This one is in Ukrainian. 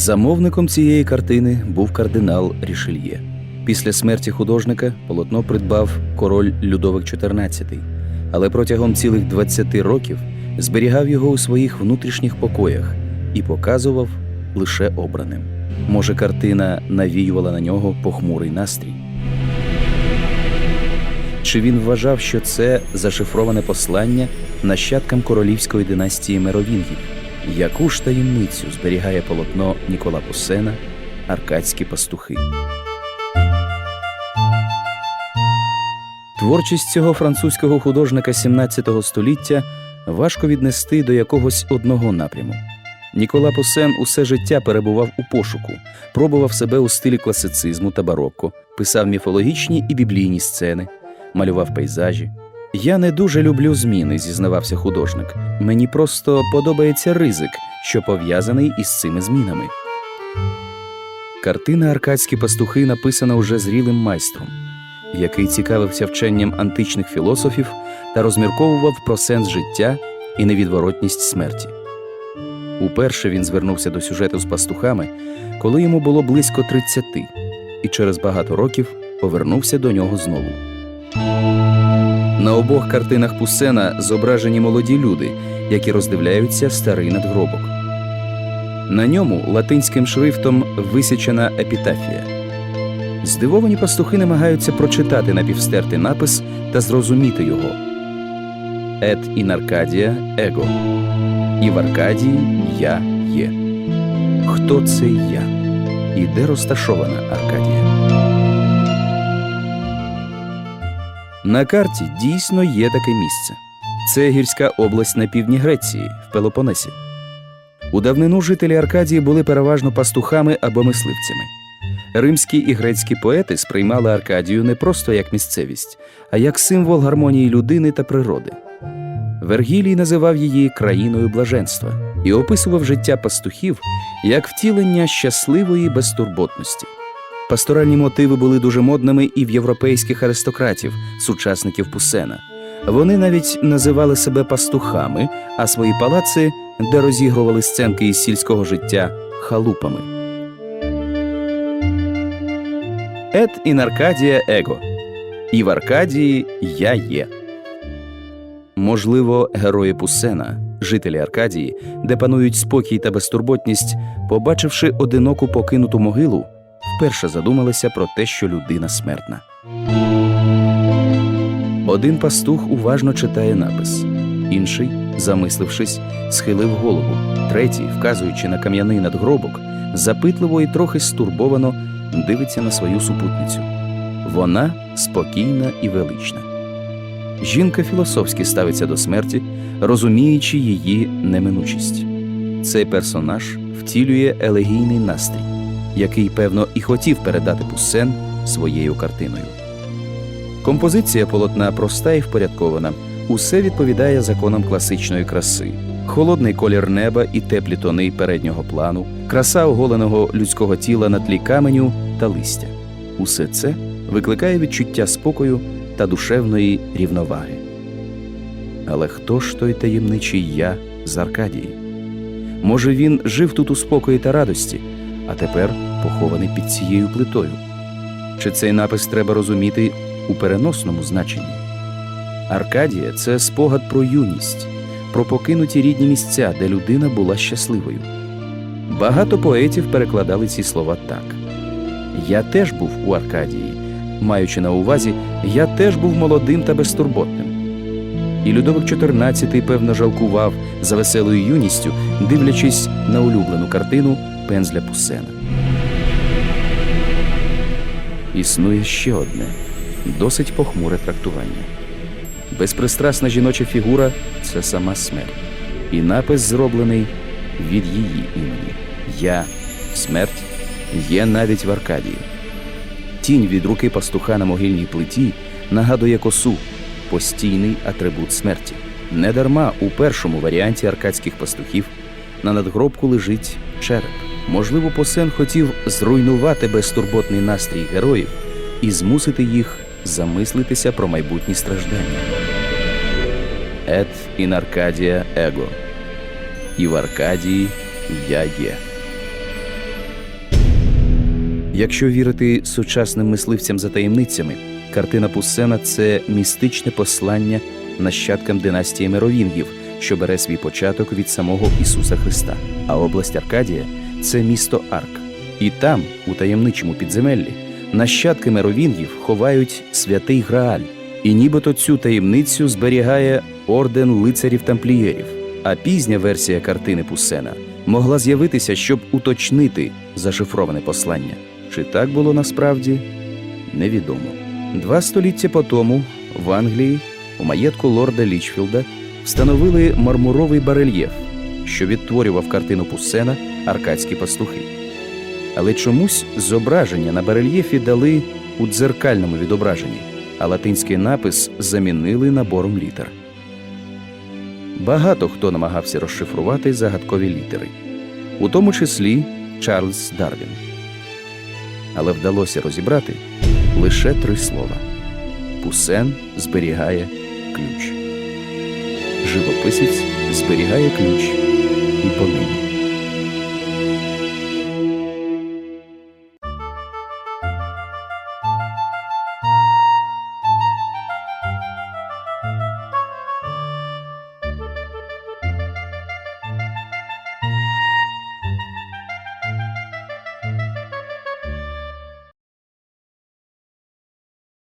Замовником цієї картини був кардинал Рішельє. Після смерті художника полотно придбав король Людовик XIV, але протягом цілих 20 років зберігав його у своїх внутрішніх покоях і показував лише обраним. Може, картина навіювала на нього похмурий настрій. Чи він вважав, що це зашифроване послання нащадкам королівської династії Меровінгів? Яку ж таємницю зберігає полотно Нікола Пусена Аркадські пастухи? Творчість цього французького художника 17 століття важко віднести до якогось одного напряму. Нікола Пусен усе життя перебував у пошуку, пробував себе у стилі класицизму та барокко, писав міфологічні і біблійні сцени, малював пейзажі. Я не дуже люблю зміни, зізнавався художник. Мені просто подобається ризик, що пов'язаний із цими змінами. Картина Аркадські пастухи написана уже зрілим майстром, який цікавився вченням античних філософів та розмірковував про сенс життя і невідворотність смерті. Уперше він звернувся до сюжету з пастухами, коли йому було близько 30, і через багато років повернувся до нього знову. На обох картинах Пуссена зображені молоді люди, які роздивляються старий надгробок. На ньому латинським шрифтом висічена епітафія. Здивовані пастухи намагаються прочитати напівстертий напис та зрозуміти його. Ет ін Аркадія его. І в Аркадії я є. Хто це я? І де розташована Аркадія? На карті дійсно є таке місце. Це гірська область на півдні Греції, в Пелопонесі. У давнину жителі Аркадії були переважно пастухами або мисливцями. Римські і грецькі поети сприймали Аркадію не просто як місцевість, а як символ гармонії людини та природи. Вергілій називав її країною блаженства і описував життя пастухів як втілення щасливої безтурботності. Пасторальні мотиви були дуже модними і в європейських аристократів, сучасників Пусена. Вони навіть називали себе пастухами, а свої палаци, де розігрували сценки із сільського життя, халупами. Ет ін Аркадія его. І в Аркадії я є. Можливо, герої Пусена, жителі Аркадії, де панують спокій та безтурботність, побачивши одиноку покинуту могилу, вперше задумалися про те, що людина смертна. Один пастух уважно читає напис, інший, замислившись, схилив голову, третій, вказуючи на кам'яний надгробок, запитливо і трохи стурбовано дивиться на свою супутницю. Вона спокійна і велична. Жінка філософськи ставиться до смерті, розуміючи її неминучість. Цей персонаж втілює елегійний настрій, який, певно, і хотів передати Пуссен своєю картиною. Композиція полотна проста і впорядкована. Усе відповідає законам класичної краси: холодний колір неба і теплі тони переднього плану, краса оголеного людського тіла на тлі каменю та листя. Усе це викликає відчуття спокою та душевної рівноваги. Але хто ж той таємничий я з Аркадії? Може, він жив тут у спокої та радості, а тепер похований під цією плитою? Чи цей напис треба розуміти у переносному значенні? Аркадія це спогад про юність, про покинуті рідні місця, де людина була щасливою. Багато поетів перекладали ці слова так: Я теж був у Аркадії, маючи на увазі, я теж був молодим та безтурботним. І Людовик XIV, певно, жалкував за веселою юністю, дивлячись на улюблену картину пензля Пусена. Існує ще одне досить похмуре трактування. Безпристрасна жіноча фігура це сама смерть, і напис зроблений від її імені. Я, смерть, є навіть в Аркадії. Тінь від руки пастуха на могильній плиті нагадує косу, постійний атрибут смерті. Недарма у першому варіанті аркадських пастухів на надгробку лежить череп. Можливо, Посен хотів зруйнувати безтурботний настрій героїв і змусити їх замислитися про майбутні страждання. Ет ін Аркадія его. І в Аркадії я є. Якщо вірити сучасним мисливцям за таємницями, картина Пуссена це містичне послання нащадкам династії Меровінгів, що бере свій початок від самого Ісуса Христа. А область Аркадія це місто Арк. І там, у таємничому підземеллі, нащадки Меровінгів ховають святий Грааль, і нібито цю таємницю зберігає орден лицарів тамплієрів. А пізня версія картини Пуссена могла з'явитися, щоб уточнити зашифроване послання. Чи так було насправді? Невідомо. Два століття по тому в Англії у маєтку лорда Лічфілда встановили мармуровий барельєф, що відтворював картину Пуссена Аркадські пастухи. Але чомусь зображення на барельєфі дали у дзеркальному відображенні, а латинський напис замінили набором літер. Багато хто намагався розшифрувати загадкові літери, у тому числі Чарльз Дарвін. Але вдалося розібрати лише три слова: Пусен зберігає ключ. Живописець зберігає ключ і понині.